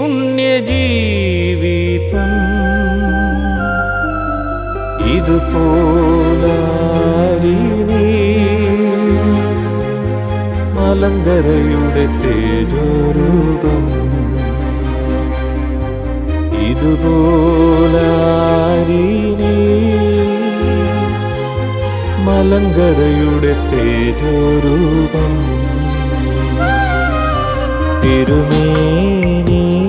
പുണ്യജീവിതം. ഇതുപോലീ മലങ്കരയുടെ തേജോരൂപം. ഇതുപോലീ മലങ്കരയുടെ തേജോരൂപം. തിരുമേനി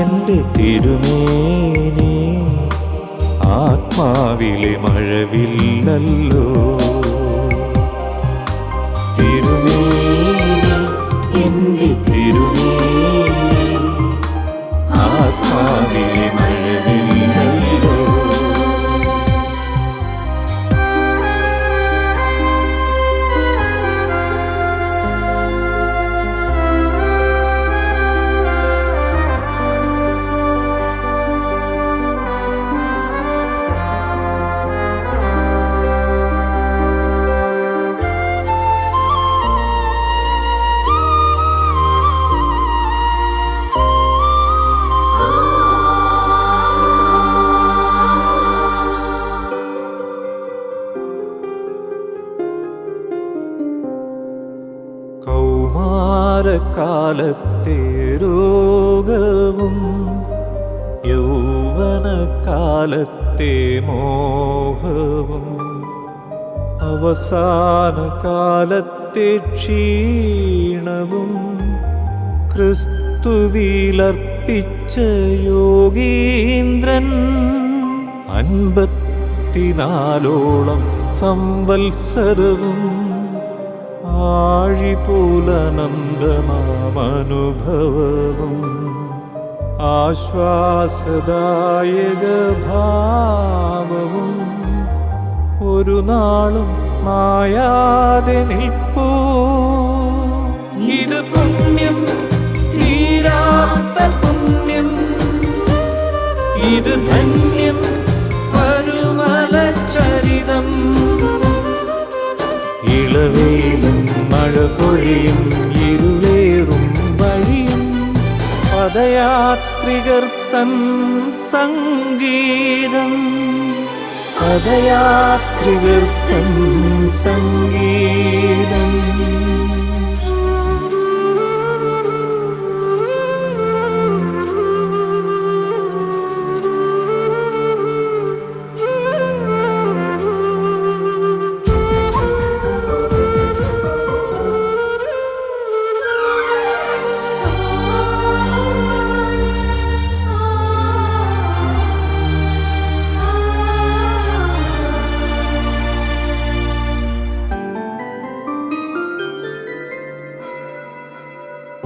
എന്റെ തിരുമേനി ആത്മാവിലെ മഴവില്ലല്ലോ. കൗമാരക്കാലത്തെ രോഗവും യൗവനകാലത്തെ മോഹവും അവസാനകാലത്തെ ക്ഷീണവും ക്രിസ്തുവിലർപ്പിച്ച യോഗീന്ദ്രൻ അൻപത്തിനാലോളം സംവത്സരവും ആഴിപൂലനന്ദനാമനുഭവവും ആശ്വാസദായക ഭാവവും ഒരു നാളും മായാതെ നിൽപ്പൂ. ഇത് പുണ്യം തീരാത്ത പുണ്യം. ഇത് ധന്യം പൊഴിയും ഇരുളേറും വഴിയും പദയാത്രികർ തൻ സംഗീതം. പദയാത്രികർ തൻ സംഗീതം.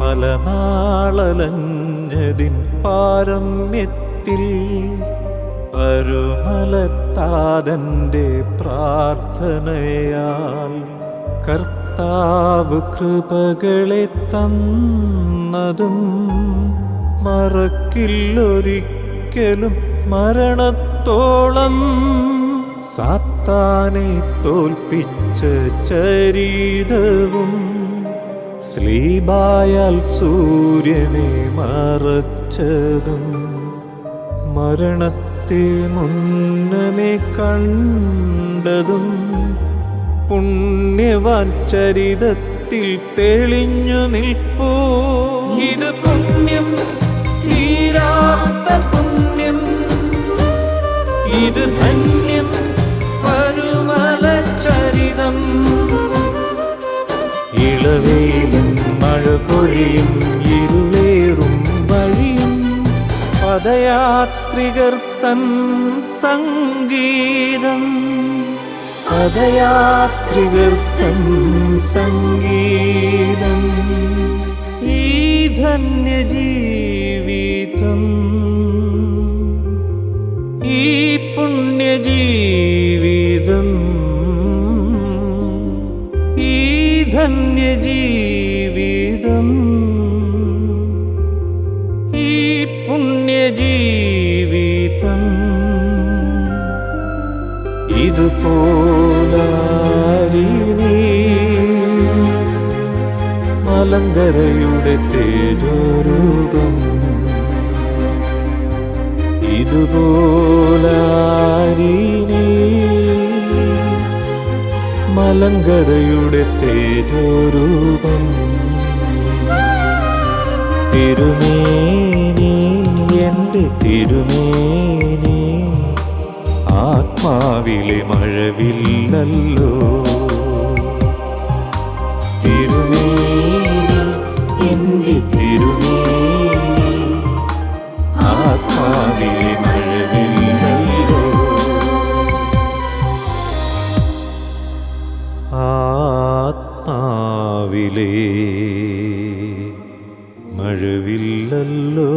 പല നാളലഞ്ഞതിൻ പാരമ്യത്തിൽ പരുമലത്താതന്റെ പ്രാർത്ഥനയാൽ കർത്താവ് കൃപകളെ തന്നതും മറക്കില്ലൊരിക്കലും മരണത്തോളം സാത്താനെ തോൽപ്പിച്ച ചരിതവും സ്ലീബായാൽ സൂര്യനെ മറച്ചതും മരണത്തെ മുന്നമേ കണ്ടതും പുണ്യവാൻ ചരിതത്തിൽ തെളിഞ്ഞു നിൽപ്പോ. ഇത് പുണ്യം തീരാത്ത പൊഴിയും ഇരുളേറും വഴിയും പദയാത്രികർ തൻ സംഗീതം. പദയാത്രികർ തൻ സംഗീതം. ഈ ധന്യജീവിതം ഈ പുണ്യജീവിതം. ഈ ധന്യജീവിതം പുണ്യജീവിതം. ഇതുപോലാരീനീ മലങ്കരയുടെ തേജോരൂപം. ഇതുപോലാരീനീ മലങ്കരയുടെ തേജോരൂപം. തിരുമേനി എന്റെ തിരുമേനി. ആത്മാവിലെ മഴവില്ലല്ലോ. തിരുമേനി എന്റെ തിരുമേനി. ആത്മാവിലെ മഴവില്ലല്ലോ. ആത്മാവിലെ മഴവില്ലല്ലോ.